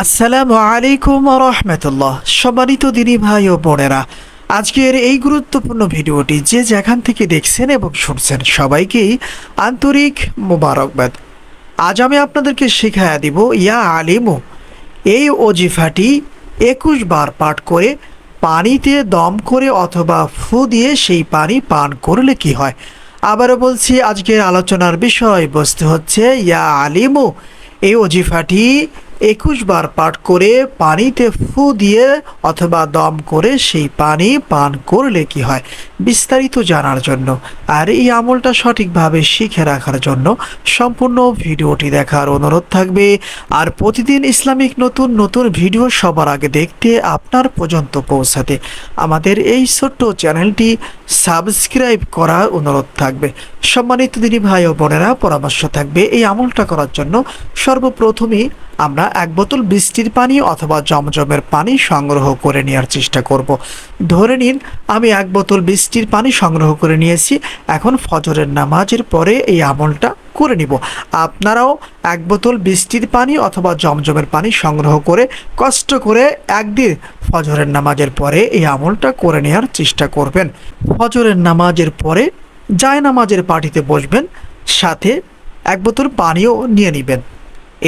আসসালামু আলাইকুম রহমতুল্লাহ। সম্মানিত দিনী ভাই ও বোনেরা, আজকের এই গুরুত্বপূর্ণ ভিডিওটি যে যেখান থেকে দেখছেন এবং শুনছেন সবাইকেই আন্তরিক মোবারকবাদ। আজ আমি আপনাদেরকে শেখায়া দিব, ইয়া আলিমু, এই অজিফাটি একুশ বার পাঠ করে পানিতে দম করে অথবা ফু দিয়ে সেই পানি পান করলে কি হয়? আবারও বলছি, আজকের আলোচনার বিষয় বস্তু হচ্ছে, ইয়া আলিমু, এই অজিফাটি একুশ বার পাঠ করে পানিতে ফু দিয়ে অথবা দম করে সেই পানি পান করলে কি হয়? বিস্তারিত জানার জন্য আর এই আমলটা সঠিকভাবে শিখে রাখার জন্য সম্পূর্ণ ভিডিওটি দেখার অনুরোধ থাকবে। আর প্রতিদিন ইসলামিক নতুন নতুন ভিডিও সবার আগে দেখতে আপনার পর্যন্ত পৌঁছাতে আমাদের এই ছোট্ট চ্যানেলটি সাবস্ক্রাইব করার অনুরোধ থাকবে। সম্মানিত দিনী ভাই ও বোনেরা, পরামর্শ থাকবে এই আমলটা করার জন্য। সর্বপ্রথমেই আমরা এক বোতল বৃষ্টির পানি অথবা জমজমের পানি সংগ্রহ করে নেওয়ার চেষ্টা করব। ধরে নিন, আমি এক বোতল বৃষ্টির পানি সংগ্রহ করে নিয়েছি। এখন ফজরের নামাজের পরে এই আমলটা করে নিব। আপনারাও এক বোতল বৃষ্টির পানি অথবা জমজমের পানি সংগ্রহ করে কষ্ট করে একদিন ফজরের নামাজের পরে এই আমলটা করে নেওয়ার চেষ্টা করবেন। ফজরের নামাজের পরে জায় নামাজের পার্টিতে বসবেন, সাথে এক বোতল পানিও নিয়ে নেবেন।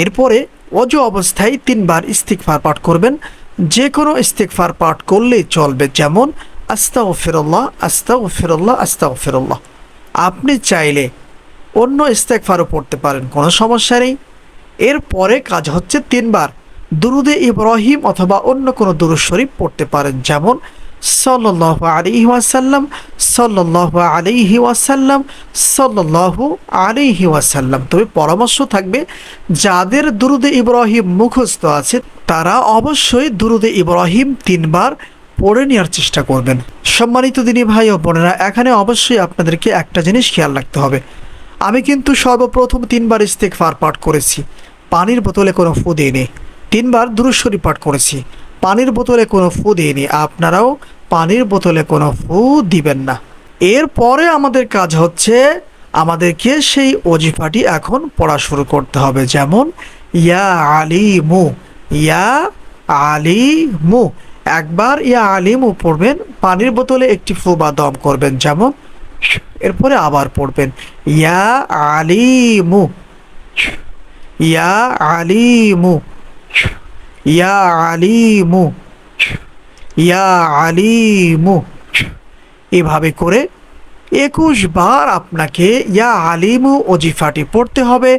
এরপরে অজু অবস্থায় তিনবার ইস্তিকফার পাঠ করবেন। যে কোনো ইস্তিকফার পাঠ করলেই চলবে যেমন আস্তা ও ফেরল্লাহ আস্তা ও ফেরল্লাহ আস্তা ও ফেরল্লাহ আপনি চাইলে অন্য ইস্তেকফারও পড়তে পারেন, কোনো সমস্যা নেই। এরপরে কাজ হচ্ছে তিনবার। দুরুদে ইব্রাহিম অথবা অন্য কোনো দুরুদ শরীফ পড়তে পারেন, যেমন সাল্লাহ আলিহি ওয়াসাল্লাম সাল্লাহ আলিহি ওয়াসাল্লাম সাল্লাহ আলিহি ওয়াসাল্লাম। তবে পরামর্শ থাকবে, যাদের দুরুদে ইব্রাহিম মুখস্থ আছে, তারা অবশ্যই দুরুদে ইব্রাহিম তিনবার পড়ে নেওয়ার চেষ্টা করবেন। সম্মানিত দিনী ভাই ও বোনেরা, এখানে অবশ্যই আপনাদেরকে একটা জিনিস খেয়াল রাখতে হবে। আমি কিন্তু সর্বপ্রথম তিনবার ইস্তেকফার পাঠ করেছি। পানির বোতলে কোনো ফু দিইনি। তিনবার দুরুশ্বরী পাঠ করেছি। পানির বোতলে কোনো ফু দিইনি। আপনারাও পানির বোতলে কোনো ফু দিবেন না। এরপরে আমাদের কাজ হচ্ছে, আমাদেরকে সেই অজিফাটি এখন পড়া শুরু করতে হবে। যেমন, ইয়া আলিমু ইয়া আলিমু। একবার ইয়া আলিমু পড়বেন, পানির বোতলে একটি ফু বা দম করবেন। যেমন এরপরে আবার পড়বেন, ইয়া আলিমু ইয়া আলিমু ইয়া আলিমু ইয়া আলিমু। এভাবে করে একুশ বার আপনাকে ইয়া আলিমু অজিফাটি পড়তে হবে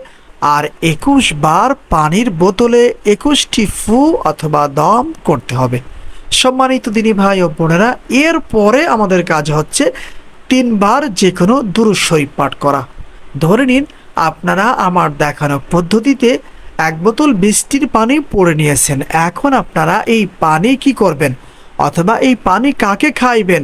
আর একুশ বার পানির বোতলে একুশটি ফু অথবা দম করতে হবে। সম্মানিত দিনী ভাই ও বোনেরা, এরপরে আমাদের কাজ হচ্ছে তিনবার যে কোনো শরীফ পাঠ করা। ধরে নিন, আপনারা আমার দেখানো পদ্ধতিতে এক বোতল বৃষ্টির পানি পড়ে নিয়েছেন। এখন আপনারা এই পানি কি করবেন? অথবা এই পানি কাকে খাইবেন?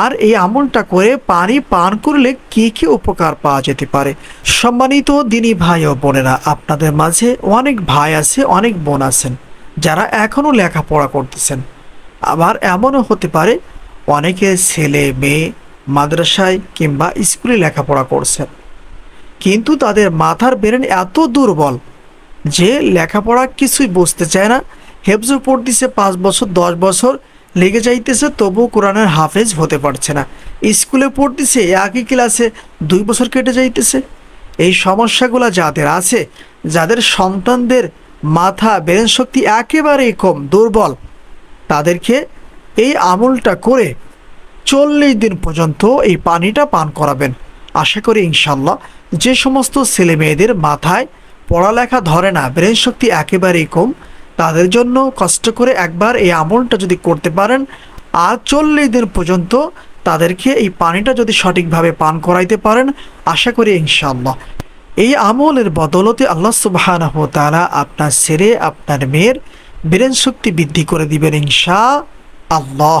আর এই আমলটা করে পানি পান করলে কি কি উপকার পাওয়া যেতে পারে? সম্মানিত দিনী ভাই ও বোনেরা, আপনাদের মাঝে অনেক ভাই আছে, অনেক বোন আছেন, যারা এখনও লেখাপড়া করতেছেন। আবার এমনও হতে পারে, অনেকে ছেলে, মেয়ে মাদ্রাসায় কিংবা স্কুলে লেখাপড়া করছেন। কিন্তু তাদের মাথার ব্রেন এত দুর্বল যে লেখাপড়া কিছুই বুঝতে চায় না। হেফজু পড়তেছে পাঁচ বছর, দশ বছর লেগে যাইতেছে তবু কোরআনের হাফেজ হতে পারছে না। স্কুলে পড়তেছে, একই ক্লাসে দুই বছর কেটে যাইতেছে। এই সমস্যাগুলো যাদের আছে, যাদের সন্তানদের মাথা ব্রেন শক্তি একেবারেই কম, দুর্বল, তাদেরকে এই আমলটা করে চল্লিশ দিন পর্যন্ত এই পানিটা পান করাবেন। আশা করি ইনশাল্লাহ যে সমস্ত ছেলে মেয়েদের মাথায় পড়ালেখা ধরে না, ব্রেন শক্তি একেবারেই কম, তাদের জন্য কষ্ট করে একবার এই আমলটা যদি করতে পারেন, আর চল্লিশ দিন পর্যন্ত তাদেরকে এই পানিটা যদি সঠিকভাবে পান করাইতে পারেন, আশা করি ইনশাল্লাহ এই আমলের বদলতে আল্লাহ সুবাহ তারা আপনার ছেড়ে আপনার মেয়ের ব্রেন শক্তি বৃদ্ধি করে দিবেন ইনশা আল্লাহ